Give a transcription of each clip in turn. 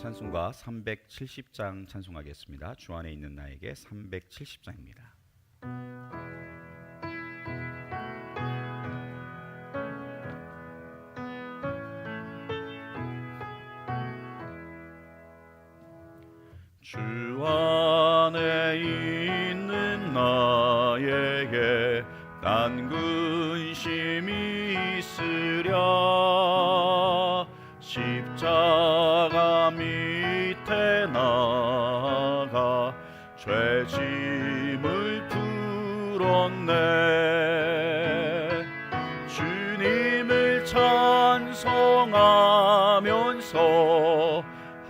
찬송가 370장 찬송하겠습니다. 주 안에 있는 나에게 370장입니다.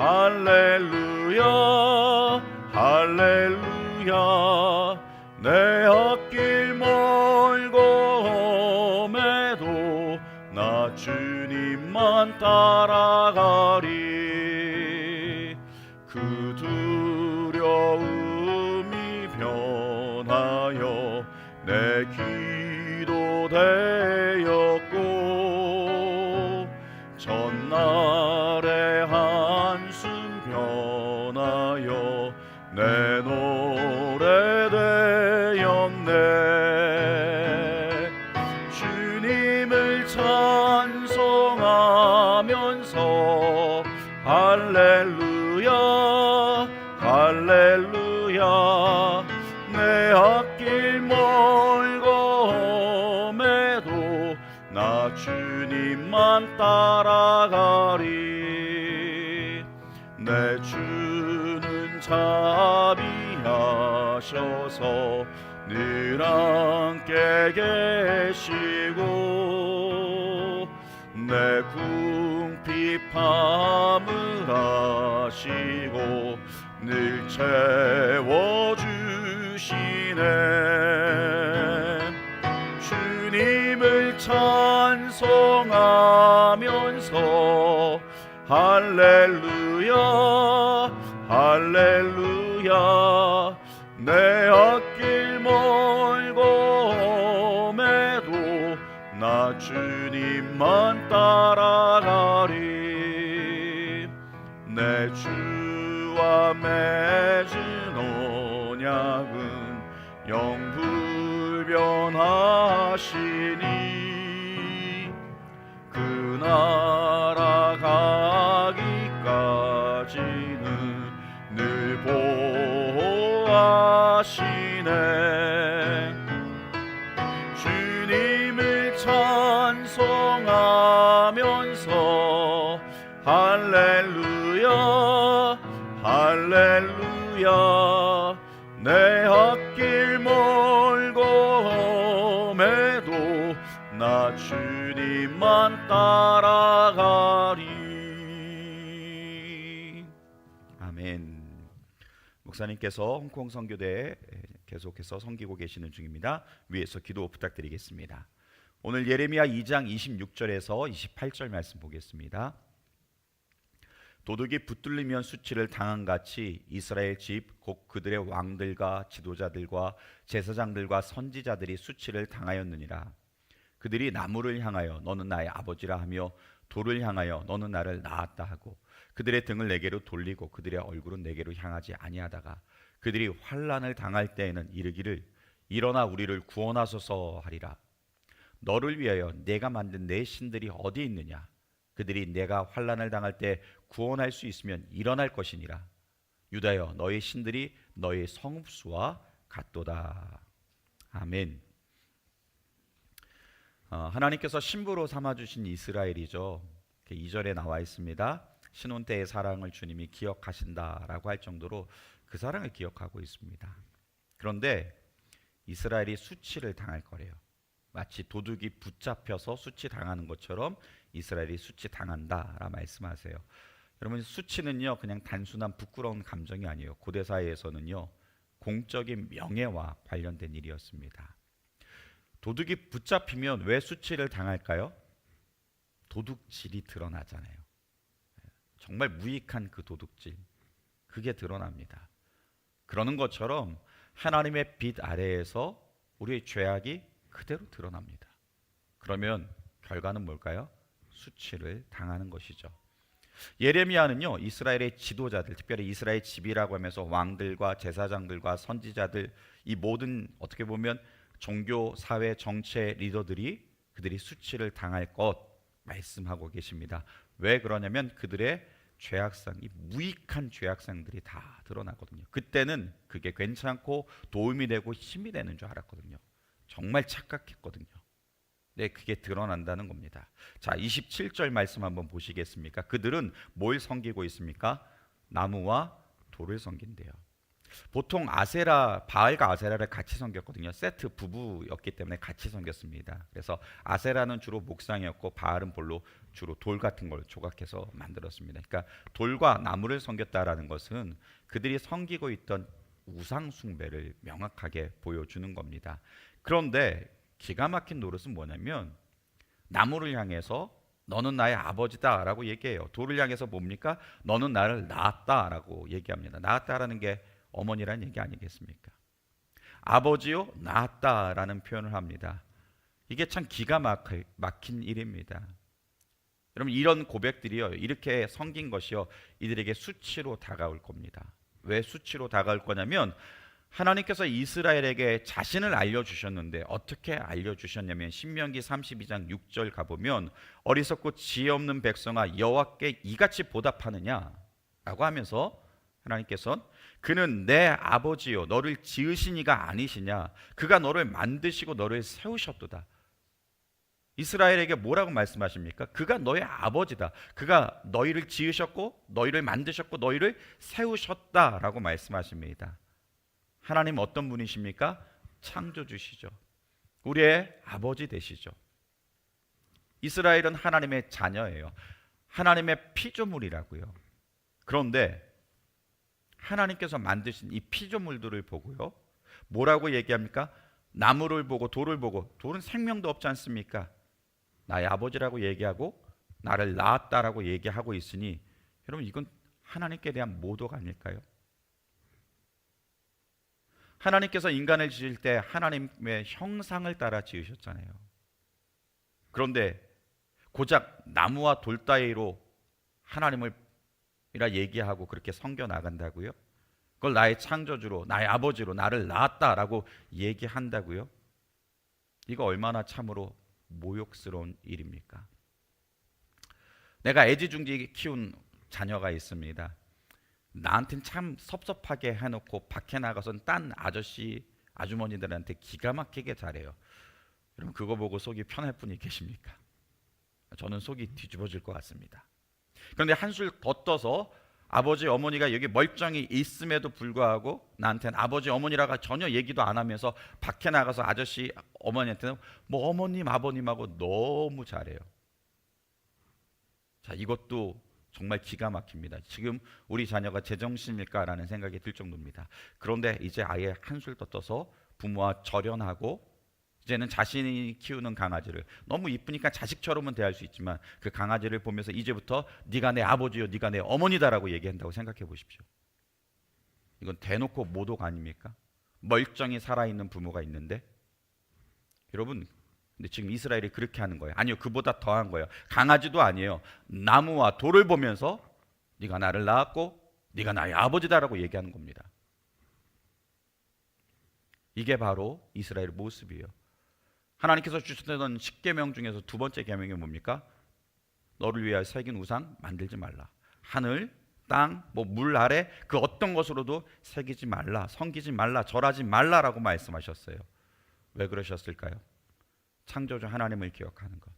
할렐루야 할렐루야. 내 앞길 멀고 험해도 나 주님만 따라 나 주님만 따라가리. 내 주는 자비하셔서 늘 함께 계시고 내 궁핍함을 아시고 늘 채워주시네 찬송하면서. 할렐루야 할렐루야. 내 앞길 멀고 험해도 나 주님만 따라가리. 내 주와 맺은 언약은 영불변하시 따라가리 아멘 목사님께서 홍콩 선교대에 계속해서 섬기고 계시는 중입니다. 위에서 기도 부탁드리겠습니다. 오늘 예레미야 2장 26절에서 28절 말씀 보겠습니다. 도둑이 붙들리면 수치를 당한 같이 이스라엘 집 곧 그들의 왕들과 지도자들과 제사장들과 선지자들이 수치를 당하였느니라. 그들이 나무를 향하여 너는 나의 아버지라 하며 돌을 향하여 너는 나를 낳았다 하고 그들의 등을 내게로 돌리고 그들의 얼굴은 내게로 향하지 아니하다가 그들이 환란을 당할 때에는 이르기를 일어나 우리를 구원하소서 하리라. 너를 위하여 내가 만든 내 신들이 어디 있느냐? 그들이 내가 환란을 당할 때 구원할 수 있으면 일어날 것이니라. 유다여 너의 신들이 너의 성읍수와 같도다. 아멘. 어, 하나님께서 신부로 삼아 주신 이스라엘이죠. 2절에 나와 있습니다. 신혼 때의 사랑을 주님이 기억하신다라고 할 정도로 그 사랑을 기억하고 있습니다. 그런데 이스라엘이 수치를 당할 거래요. 마치 도둑이 붙잡혀서 수치 당하는 것처럼 이스라엘이 수치 당한다라 말씀하세요. 여러분 수치는요 그냥 단순한 부끄러운 감정이 아니에요. 고대 사회에서는요 공적인 명예와 관련된 일이었습니다. 도둑이 붙잡히면 왜 수치를 당할까요? 도둑질이 드러나잖아요. 정말 무익한 그 도둑질 그게 드러납니다. 그러는 것처럼 하나님의 빛 아래에서 우리의 죄악이 그대로 드러납니다. 그러면 결과는 뭘까요? 수치를 당하는 것이죠. 예레미야는요 이스라엘의 지도자들, 특별히 이스라엘 집이라고 하면서 왕들과 제사장들과 선지자들 이 모든 어떻게 보면 종교, 사회, 정치 리더들이 그들이 수치를 당할 것 말씀하고 계십니다. 왜 그러냐면 그들의 죄악상, 이 무익한 죄악상들이 다 드러나거든요. 그때는 그게 괜찮고 도움이 되고 힘이 되는 줄 알았거든요. 정말 착각했거든요. 네, 그게 드러난다는 겁니다. 자, 27절 말씀 한번 보시겠습니까? 그들은 뭘 섬기고 있습니까? 나무와 돌을 섬긴대요. 보통 아세라 바알과 아세라를 같이 섬겼거든요. 세트 부부였기 때문에 같이 섬겼습니다. 그래서 아세라는 주로 목상이었고 바알은 볼로 주로 돌 같은 걸 조각해서 만들었습니다. 그러니까 돌과 나무를 섬겼다라는 것은 그들이 섬기고 있던 우상 숭배를 명확하게 보여주는 겁니다. 그런데 기가 막힌 노릇은 뭐냐면 나무를 향해서 너는 나의 아버지다라고 얘기해요. 돌을 향해서 뭡니까? 너는 나를 낳았다라고 얘기합니다. 낳았다라는 게 어머니라는 얘기 아니겠습니까? 아버지요 낳았다라는 표현을 합니다. 이게 참 기가 막힌 일입니다. 여러분 이런 고백들이요 이렇게 섬긴 것이요 이들에게 수치로 다가올 겁니다. 왜 수치로 다가올 거냐면 하나님께서 이스라엘에게 자신을 알려주셨는데 어떻게 알려주셨냐면 신명기 32장 6절 가보면 어리석고 지혜 없는 백성아 여호와께 이같이 보답하느냐라고 하면서 하나님께서는 그는 내 아버지요 너를 지으신 이가 아니시냐 그가 너를 만드시고 너를 세우셨도다 이스라엘에게 뭐라고 말씀하십니까? 그가 너의 아버지다. 그가 너희를 지으셨고 너희를 만드셨고 너희를 세우셨다라고 말씀하십니다. 하나님 어떤 분이십니까? 창조주시죠. 우리의 아버지 되시죠. 이스라엘은 하나님의 자녀예요. 하나님의 피조물이라고요. 그런데 하나님께서 만드신 이 피조물들을 보고요. 뭐라고 얘기합니까? 나무를 보고 돌을 보고 돌은 생명도 없지 않습니까? 나의 아버지라고 얘기하고 나를 낳았다라고 얘기하고 있으니 여러분 이건 하나님께 대한 모독 아닐까요? 하나님께서 인간을 지을 때 하나님의 형상을 따라 지으셨잖아요. 그런데 고작 나무와 돌 따위로 하나님을 이라 얘기하고 그렇게 섬겨 나간다고요? 그걸 나의 창조주로 나의 아버지로 나를 낳았다라고 얘기한다고요? 이거 얼마나 참으로 모욕스러운 일입니까? 내가 애지중지 키운 자녀가 있습니다. 나한텐 참 섭섭하게 해놓고 밖에 나가선 딴 아저씨 아주머니들한테 기가 막히게 잘해요. 여러분 그거 보고 속이 편할 분이 계십니까? 저는 속이 뒤집어질 것 같습니다. 그런데 한술 더 떠서 아버지 어머니가 여기 멀쩡히 있음에도 불구하고 나한테는 아버지 어머니라가 전혀 얘기도 안 하면서 밖에 나가서 아저씨 어머니한테는 뭐 어머님 아버님하고 너무 잘해요. 자 이것도 정말 기가 막힙니다. 지금 우리 자녀가 제정신일까라는 생각이 들 정도입니다. 그런데 이제 아예 한술 더 떠서 부모와 절연하고 이제는 자신이 키우는 강아지를 너무 이쁘니까 자식처럼은 대할 수 있지만 그 강아지를 보면서 이제부터 네가 내 아버지요, 네가 내 어머니다라고 얘기한다고 생각해 보십시오. 이건 대놓고 모독 아닙니까? 멀쩡히 살아있는 부모가 있는데 여러분 근데 지금 이스라엘이 그렇게 하는 거예요. 아니요, 그보다 더한 거예요. 강아지도 아니에요. 나무와 돌을 보면서 네가 나를 낳았고 네가 나의 아버지다라고 얘기하는 겁니다. 이게 바로 이스라엘의 모습이에요. 하나님께서 주셨던 십계명 중에서 두 번째 계명이 뭡니까? 너를 위하여 새긴 우상 만들지 말라. 하늘, 땅, 뭐 물 아래 그 어떤 것으로도 새기지 말라, 섬기지 말라, 절하지 말라라고 말씀하셨어요. 왜 그러셨을까요? 창조주 하나님을 기억하는 것,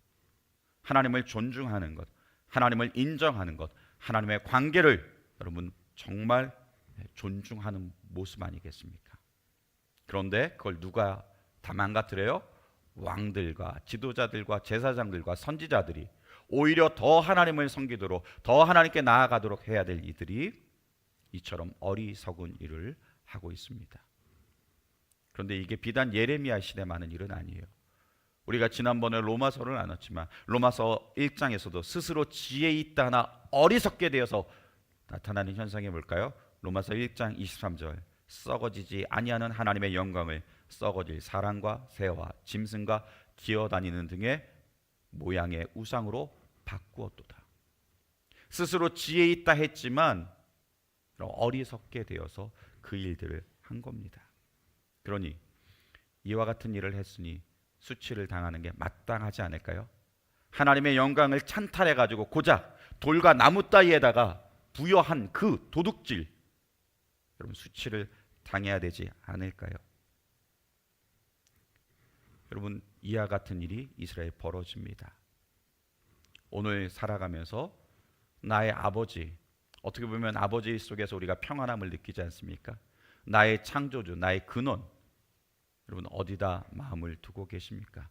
하나님을 존중하는 것, 하나님을 인정하는 것, 하나님의 관계를 여러분 정말 존중하는 모습 아니겠습니까? 그런데 그걸 누가 다 망가뜨려요? 왕들과 지도자들과 제사장들과 선지자들이 오히려 더 하나님을 섬기도록 더 하나님께 나아가도록 해야 될 이들이 이처럼 어리석은 일을 하고 있습니다. 그런데 이게 비단 예레미야 시대만은 일은 아니에요. 우리가 지난번에 로마서를 나눴지만 로마서 1장에서도 스스로 지혜 있다 하나 어리석게 되어서 나타나는 현상이 뭘까요? 로마서 1장 23절 썩어지지 아니하는 하나님의 영광을 썩어질 사람과 새와 짐승과 기어다니는 등의 모양의 우상으로 바꾸었도다. 스스로 지혜 있다 했지만 어리석게 되어서 그 일들을 한 겁니다. 그러니 이와 같은 일을 했으니 수치를 당하는 게 마땅하지 않을까요? 하나님의 영광을 찬탈해 가지고 고작 돌과 나무 따위에다가 부여한 그 도둑질 여러분 수치를 당해야 되지 않을까요? 여러분 이와 같은 일이 이스라엘 벌어집니다. 오늘 살아가면서 나의 아버지 어떻게 보면 아버지 속에서 우리가 평안함을 느끼지 않습니까? 나의 창조주, 나의 근원 여러분 어디다 마음을 두고 계십니까?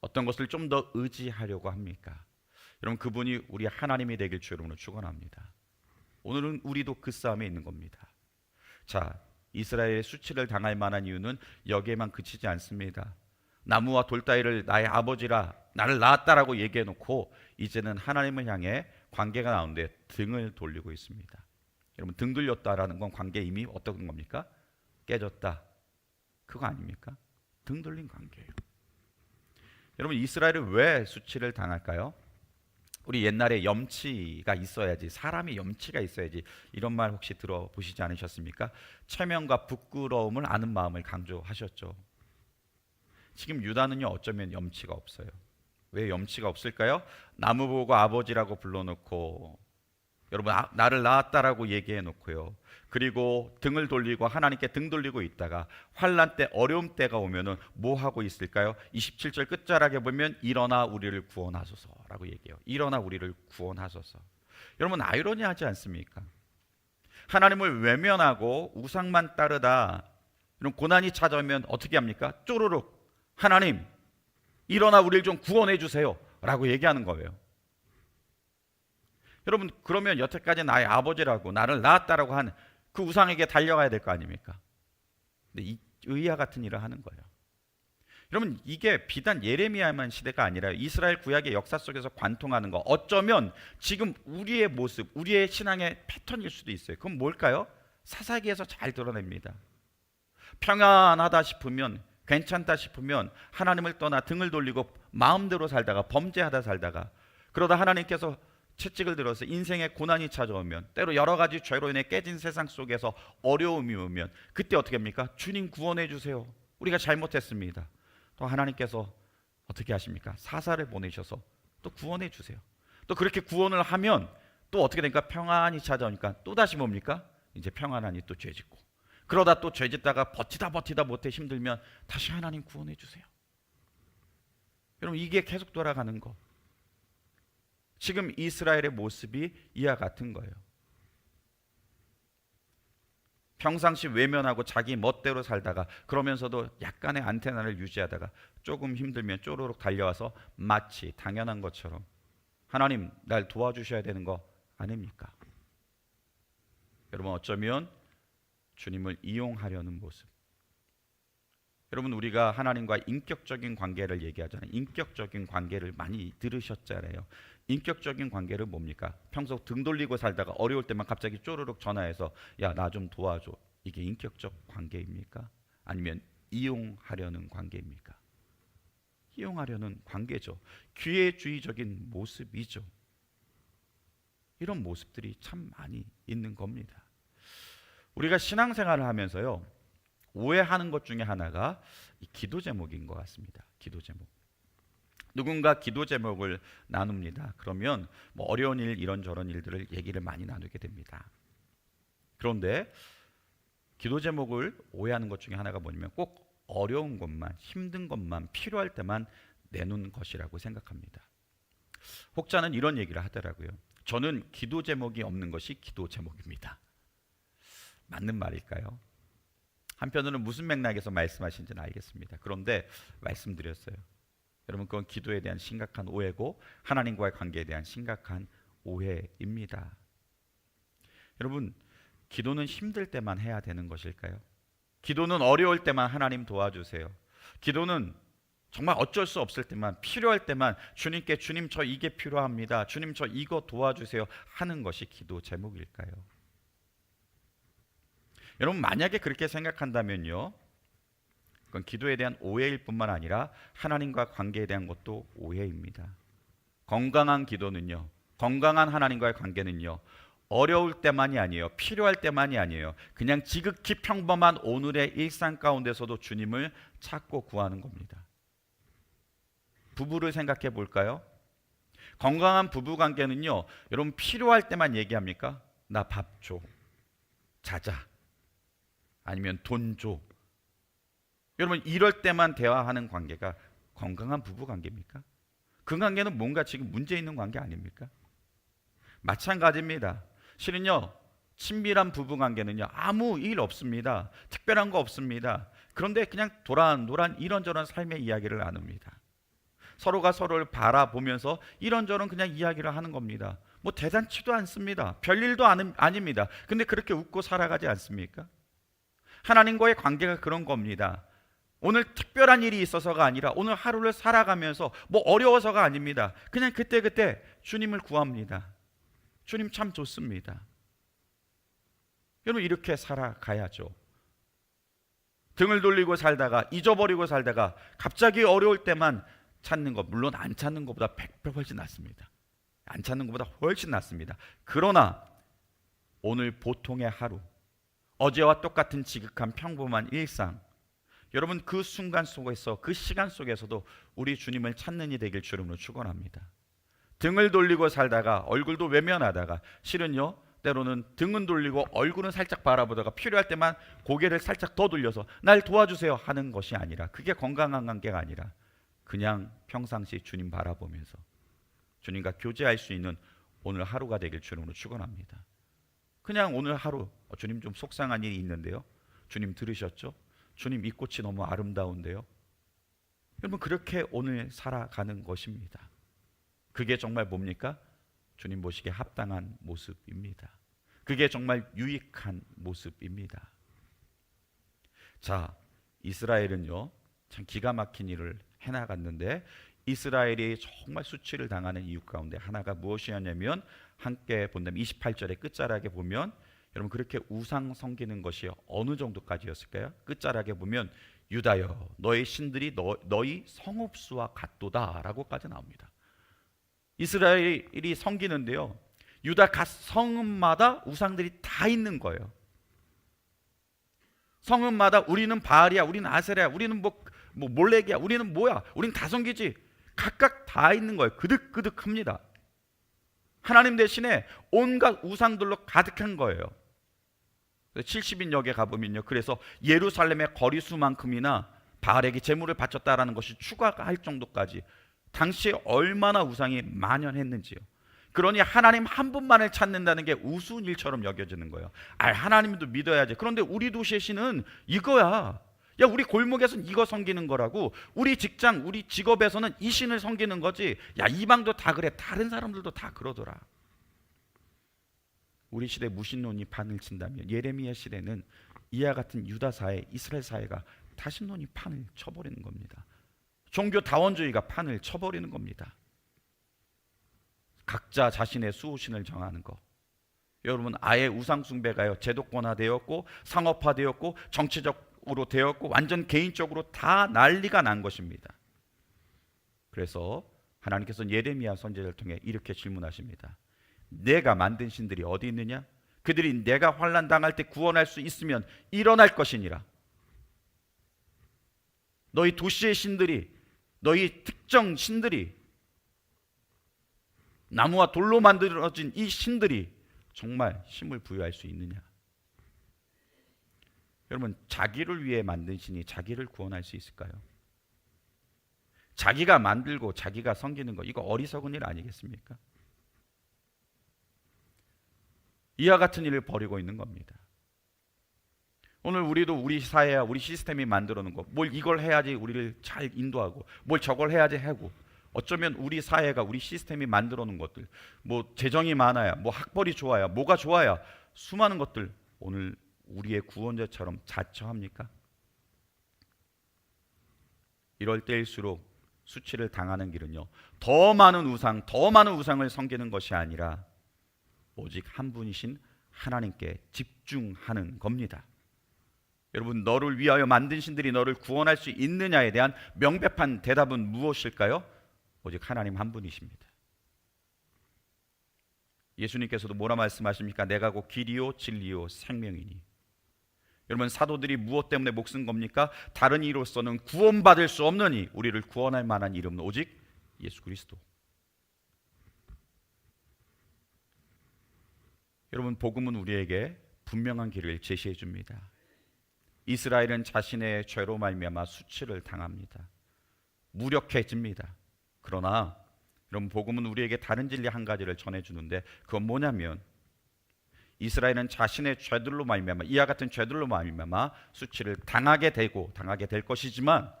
어떤 것을 좀 더 의지하려고 합니까? 여러분 그분이 우리 하나님이 되길 주 여러분을 축원합니다. 오늘은 우리도 그 싸움에 있는 겁니다. 자, 이스라엘의 수치를 당할 만한 이유는 여기에만 그치지 않습니다. 나무와 돌다리를 나의 아버지라 나를 낳았다라고 얘기해 놓고 이제는 하나님을 향해 관계가 나오는데 등을 돌리고 있습니다. 여러분 등 돌렸다라는 건 관계 이미 어떤 겁니까? 깨졌다. 그거 아닙니까? 등 돌린 관계예요. 여러분 이스라엘은 왜 수치를 당할까요? 우리 옛날에 염치가 있어야지 사람이 염치가 있어야지 이런 말 혹시 들어보시지 않으셨습니까? 체면과 부끄러움을 아는 마음을 강조하셨죠. 지금 유다는요 어쩌면 염치가 없어요. 왜 염치가 없을까요? 나무 보고 아버지라고 불러놓고 여러분 아, 나를 낳았다라고 얘기해 놓고요. 그리고 등을 돌리고 하나님께 등 돌리고 있다가 환란 때 어려움 때가 오면은 뭐 하고 있을까요? 27절 끝자락에 보면 일어나 우리를 구원하소서라고 얘기해요. 일어나 우리를 구원하소서. 여러분 아이러니하지 않습니까? 하나님을 외면하고 우상만 따르다 이런 고난이 찾아오면 어떻게 합니까? 쪼르륵 하나님 일어나 우리를 좀 구원해 주세요 라고 얘기하는 거예요. 여러분 그러면 여태까지 나의 아버지라고 나를 낳았다라고 한 그 우상에게 달려가야 될 거 아닙니까? 근데 이 의아 같은 일을 하는 거예요. 여러분 이게 비단 예레미야만 시대가 아니라 이스라엘 구약의 역사 속에서 관통하는 거 어쩌면 지금 우리의 모습, 우리의 신앙의 패턴일 수도 있어요. 그건 뭘까요? 사사기에서 잘 드러냅니다. 평안하다 싶으면 괜찮다 싶으면 하나님을 떠나 등을 돌리고 마음대로 살다가 범죄하다 살다가 그러다 하나님께서 채찍을 들어서 인생의 고난이 찾아오면 때로 여러 가지 죄로 인해 깨진 세상 속에서 어려움이 오면 그때 어떻게 합니까? 주님 구원해 주세요. 우리가 잘못했습니다. 또 하나님께서 어떻게 하십니까? 사사를 보내셔서 또 구원해 주세요. 또 그렇게 구원을 하면 또 어떻게 되니까 평안이 찾아오니까 또 다시 뭡니까? 이제 평안하니 또 죄짓고 그러다 또 죄짓다가 버티다 버티다 못해 힘들면 다시 하나님 구원해 주세요. 여러분 이게 계속 돌아가는 거. 지금 이스라엘의 모습이 이와 같은 거예요. 평상시 외면하고 자기 멋대로 살다가 그러면서도 약간의 안테나를 유지하다가 조금 힘들면 쪼르륵 달려와서 마치 당연한 것처럼 하나님 날 도와주셔야 되는 거 아닙니까? 여러분 어쩌면 주님을 이용하려는 모습. 여러분 우리가 하나님과 인격적인 관계를 얘기하잖아요. 인격적인 관계를 많이 들으셨잖아요. 인격적인 관계를 뭡니까? 평소 등 돌리고 살다가 어려울 때만 갑자기 쪼르륵 전화해서 야 나 좀 도와줘. 이게 인격적 관계입니까? 아니면 이용하려는 관계입니까? 이용하려는 관계죠. 기회주의적인 모습이죠. 이런 모습들이 참 많이 있는 겁니다. 우리가 신앙생활을 하면서요 오해하는 것 중에 하나가 이 기도 제목인 것 같습니다. 기도 제목. 누군가 기도 제목을 나눕니다. 그러면 뭐 어려운 일 이런저런 일들을 얘기를 많이 나누게 됩니다. 그런데 기도 제목을 오해하는 것 중에 하나가 뭐냐면 꼭 어려운 것만 힘든 것만 필요할 때만 내놓는 것이라고 생각합니다. 혹자는 이런 얘기를 하더라고요. 저는 기도 제목이 없는 것이 기도 제목입니다. 맞는 말일까요? 한편으로는 무슨 맥락에서 말씀하신지는 알겠습니다. 그런데 말씀드렸어요. 여러분 그건 기도에 대한 심각한 오해고 하나님과의 관계에 대한 심각한 오해입니다. 여러분 기도는 힘들 때만 해야 되는 것일까요? 기도는 어려울 때만 하나님 도와주세요. 기도는 정말 어쩔 수 없을 때만 필요할 때만 주님께 주님 저 이게 필요합니다. 주님 저 이거 도와주세요 하는 것이 기도 제목일까요? 여러분 만약에 그렇게 생각한다면요. 그건 기도에 대한 오해일 뿐만 아니라 하나님과 관계에 대한 것도 오해입니다. 건강한 기도는요. 건강한 하나님과의 관계는요. 어려울 때만이 아니에요. 필요할 때만이 아니에요. 그냥 지극히 평범한 오늘의 일상 가운데서도 주님을 찾고 구하는 겁니다. 부부를 생각해 볼까요? 건강한 부부 관계는요. 여러분 필요할 때만 얘기합니까? 나 밥 줘. 자자. 아니면 돈 줘. 여러분 이럴 때만 대화하는 관계가 건강한 부부 관계입니까? 그 관계는 뭔가 지금 문제 있는 관계 아닙니까? 마찬가지입니다. 실은요. 친밀한 부부 관계는요. 아무 일 없습니다. 특별한 거 없습니다. 그런데 그냥 도란도란 이런저런 삶의 이야기를 나눕니다. 서로가 서로를 바라보면서 이런저런 그냥 이야기를 하는 겁니다. 뭐 대단치도 않습니다. 별일도 아니, 아닙니다. 근데 그렇게 웃고 살아가지 않습니까? 하나님과의 관계가 그런 겁니다. 오늘 특별한 일이 있어서가 아니라 오늘 하루를 살아가면서 뭐 어려워서가 아닙니다. 그냥 그때 그때 주님을 구합니다. 주님 참 좋습니다. 여러분 이렇게 살아가야죠. 등을 돌리고 살다가 잊어버리고 살다가 갑자기 어려울 때만 찾는 것 물론 안 찾는 것보다 100배 훨씬 낫습니다. 안 찾는 것보다 훨씬 낫습니다. 그러나 오늘 보통의 하루 어제와 똑같은 지극한 평범한 일상 여러분 그 순간 속에서 그 시간 속에서도 우리 주님을 찾는 이 되길 주름으로 축원합니다. 등을 돌리고 살다가 얼굴도 외면하다가 실은요 때로는 등은 돌리고 얼굴은 살짝 바라보다가 필요할 때만 고개를 살짝 더 돌려서 날 도와주세요 하는 것이 아니라 그게 건강한 관계가 아니라 그냥 평상시 주님 바라보면서 주님과 교제할 수 있는 오늘 하루가 되길 주님으로 축원합니다. 그냥 오늘 하루 어, 주님 좀 속상한 일이 있는데요. 주님 들으셨죠? 주님 이 꽃이 너무 아름다운데요. 여러분 그렇게 오늘 살아가는 것입니다. 그게 정말 뭡니까? 주님 보시기에 합당한 모습입니다. 그게 정말 유익한 모습입니다. 자, 이스라엘은요, 참 기가 막힌 일을 해 나갔는데 이스라엘이 정말 수치를 당하는 이유 가운데 하나가 무엇이었냐면 함께 본다면 28절의 끝자락에 보면 여러분 그렇게 우상 섬기는 것이 어느 정도까지였을까요? 끝자락에 보면 유다여 너의 신들이 너, 너희 성읍수와 같도다라고까지 나옵니다. 이스라엘이 섬기는데요. 유다 각 성읍마다 우상들이 다 있는 거예요. 성읍마다 우리는 바알이야, 우리는 아세랴, 우리는 뭐, 뭐 몰렉이야, 우리는 뭐야, 우리는 다 섬기지. 각각 다 있는 거예요. 그득그득합니다. 하나님 대신에 온갖 우상들로 가득한 거예요. 70인 역에 가보면요. 그래서 예루살렘의 거리수만큼이나 바알에게 제물을 바쳤다라는 것이 추가할 정도까지 당시에 얼마나 우상이 만연했는지요. 그러니 하나님 한 분만을 찾는다는 게 우스운 일처럼 여겨지는 거예요. 아, 하나님도 믿어야지. 그런데 우리 도시의 신은 이거야. 야, 우리 골목에서는 이거 섬기는 거라고. 우리 직장, 우리 직업에서는 이 신을 섬기는 거지. 야, 이방도 다 그래. 다른 사람들도 다 그러더라. 우리 시대 무신론이 판을 친다면 예레미야 시대는 이와 같은 유다 사회, 이스라엘 사회가 다신론이 판을 쳐버리는 겁니다. 종교 다원주의가 판을 쳐버리는 겁니다. 각자 자신의 수호신을 정하는 거. 여러분 아예 우상 숭배가요 제도권화되었고 상업화되었고 정치적 으로 되었고 완전 개인적으로 다 난리가 난 것입니다. 그래서 하나님께서 예레미야 선지자를 통해 이렇게 질문하십니다. 내가 만든 신들이 어디 있느냐? 그들이 내가 환란 당할 때 구원할 수 있으면 일어날 것이니라. 너희 도시의 신들이 너희 특정 신들이 나무와 돌로 만들어진 이 신들이 정말 힘을 부여할 수 있느냐? 여러분, 자기를 위해 만든 신이 자기를 구원할 수 있을까요? 자기가 만들고 자기가 섬기는 거 이거 어리석은 일 아니겠습니까? 이와 같은 일을 벌이고 있는 겁니다. 오늘 우리도 우리 사회야 우리 시스템이 만들어 놓은 거, 뭘 이걸 해야지 우리를 잘 인도하고, 뭘 저걸 해야지 하고, 어쩌면 우리 사회가 우리 시스템이 만들어 놓은 것들, 뭐 재정이 많아야, 뭐 학벌이 좋아야, 뭐가 좋아야 수많은 것들 오늘 우리의 구원자처럼 자처합니까? 이럴 때일수록 수치를 당하는 길은요. 더 많은 우상, 더 많은 우상을 섬기는 것이 아니라 오직 한 분이신 하나님께 집중하는 겁니다. 여러분 너를 위하여 만든 신들이 너를 구원할 수 있느냐에 대한 명백한 대답은 무엇일까요? 오직 하나님 한 분이십니다. 예수님께서도 뭐라 말씀하십니까? 내가 곧 길이요 진리요 생명이니. 여러분 사도들이 무엇 때문에 목숨 겁니까? 다른 이로서는 구원받을 수 없느니 우리를 구원할 만한 이름은 오직 예수 그리스도. 여러분 복음은 우리에게 분명한 길을 제시해 줍니다. 이스라엘은 자신의 죄로 말미암아 수치를 당합니다. 무력해집니다. 그러나 여러분 복음은 우리에게 다른 진리 한 가지를 전해 주는데 그건 뭐냐면 이스라엘은 자신의 죄들로 말미암아 이와 같은 죄들로 말미암아 수치를 당하게 되고 당하게 될 것이지만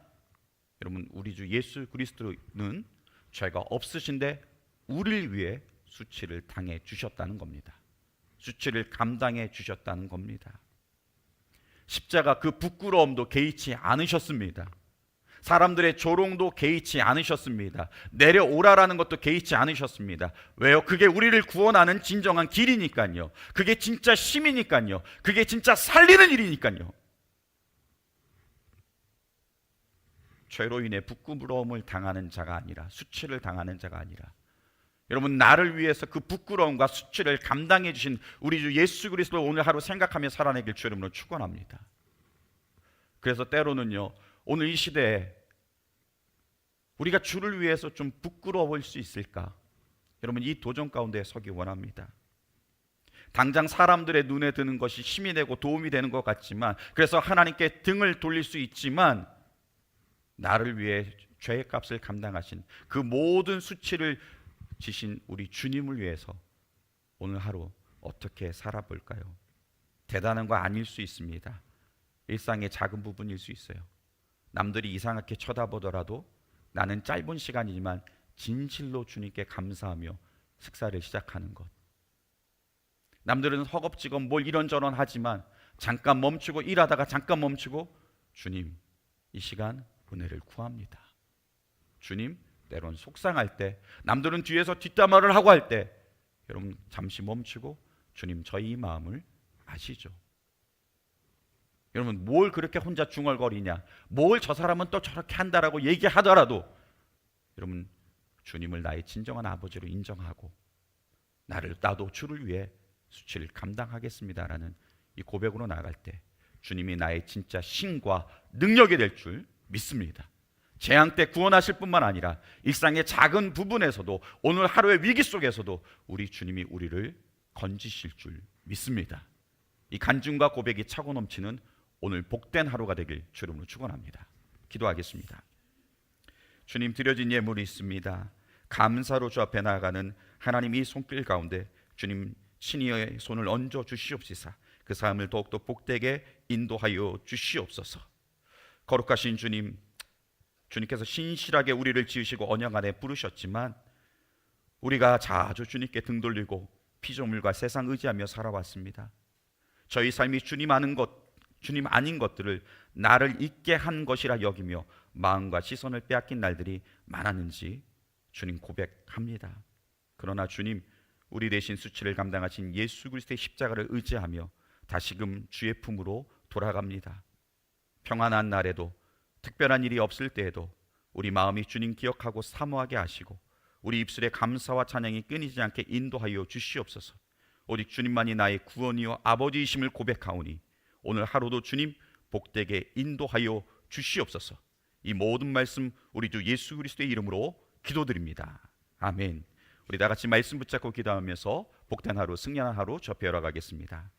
여러분 우리 주 예수 그리스도는 죄가 없으신데 우리를 위해 수치를 당해 주셨다는 겁니다. 수치를 감당해 주셨다는 겁니다. 십자가 그 부끄러움도 개의치 않으셨습니다. 사람들의 조롱도 개의치 않으셨습니다. 내려오라라는 것도 개의치 않으셨습니다. 왜요? 그게 우리를 구원하는 진정한 길이니까요. 그게 진짜 힘이니까요. 그게 진짜 살리는 일이니까요. 죄로 인해 부끄러움을 당하는 자가 아니라 수치를 당하는 자가 아니라 여러분 나를 위해서 그 부끄러움과 수치를 감당해 주신 우리 주 예수 그리스도 오늘 하루 생각하며 살아내길 주 이름으로 축원합니다. 그래서 때로는요. 오늘 이 시대에 우리가 주를 위해서 좀 부끄러울 수 있을까? 여러분 이 도전 가운데 서기 원합니다. 당장 사람들의 눈에 드는 것이 힘이 되고 도움이 되는 것 같지만 그래서 하나님께 등을 돌릴 수 있지만 나를 위해 죄의 값을 감당하신 그 모든 수치를 지신 우리 주님을 위해서 오늘 하루 어떻게 살아볼까요? 대단한 거 아닐 수 있습니다. 일상의 작은 부분일 수 있어요. 남들이 이상하게 쳐다보더라도 나는 짧은 시간이지만 진실로 주님께 감사하며 식사를 시작하는 것. 남들은 허겁지겁 뭘 이런저런 하지만 잠깐 멈추고 일하다가 잠깐 멈추고 주님 이 시간 은혜를 구합니다. 주님 때론 속상할 때 남들은 뒤에서 뒷담화를 하고 할 때 여러분 잠시 멈추고 주님 저희 마음을 아시죠? 여러분 뭘 그렇게 혼자 중얼거리냐? 뭘 저 사람은 또 저렇게 한다라고 얘기하더라도 여러분 주님을 나의 진정한 아버지로 인정하고 나를 나도 주를 위해 수치를 감당하겠습니다라는 이 고백으로 나갈 때 주님이 나의 진짜 신과 능력이 될 줄 믿습니다. 재앙 때 구원하실 뿐만 아니라 일상의 작은 부분에서도 오늘 하루의 위기 속에서도 우리 주님이 우리를 건지실 줄 믿습니다. 이 간증과 고백이 차고 넘치는 오늘 복된 하루가 되길 주름으로 축원합니다. 기도하겠습니다. 주님 드려진 예물이 있습니다. 감사로 주 앞에 나아가는 하나님 이 손길 가운데 주님 신이의 손을 얹어 주시옵시사 그 삶을 더욱더 복되게 인도하여 주시옵소서. 거룩하신 주님 주님께서 신실하게 우리를 지으시고 언약 안에 부르셨지만 우리가 자주 주님께 등 돌리고 피조물과 세상 의지하며 살아왔습니다. 저희 삶이 주님 아는 것, 주님 아닌 것들을 나를 잊게 한 것이라 여기며 마음과 시선을 빼앗긴 날들이 많았는지 주님 고백합니다. 그러나 주님 우리 대신 수치를 감당하신 예수 그리스도의 십자가를 의지하며 다시금 주의 품으로 돌아갑니다. 평안한 날에도 특별한 일이 없을 때에도 우리 마음이 주님 기억하고 사모하게 하시고 우리 입술에 감사와 찬양이 끊이지 않게 인도하여 주시옵소서. 오직 주님만이 나의 구원이요 아버지이심을 고백하오니 오늘 하루도 주님 복되게 인도하여 주시옵소서. 이 모든 말씀 우리 주 예수 그리스도의 이름으로 기도드립니다. 아멘. 우리 다 같이 말씀 붙잡고 기도하면서 복된 하루 승리하는 하루 접해 열어가겠습니다.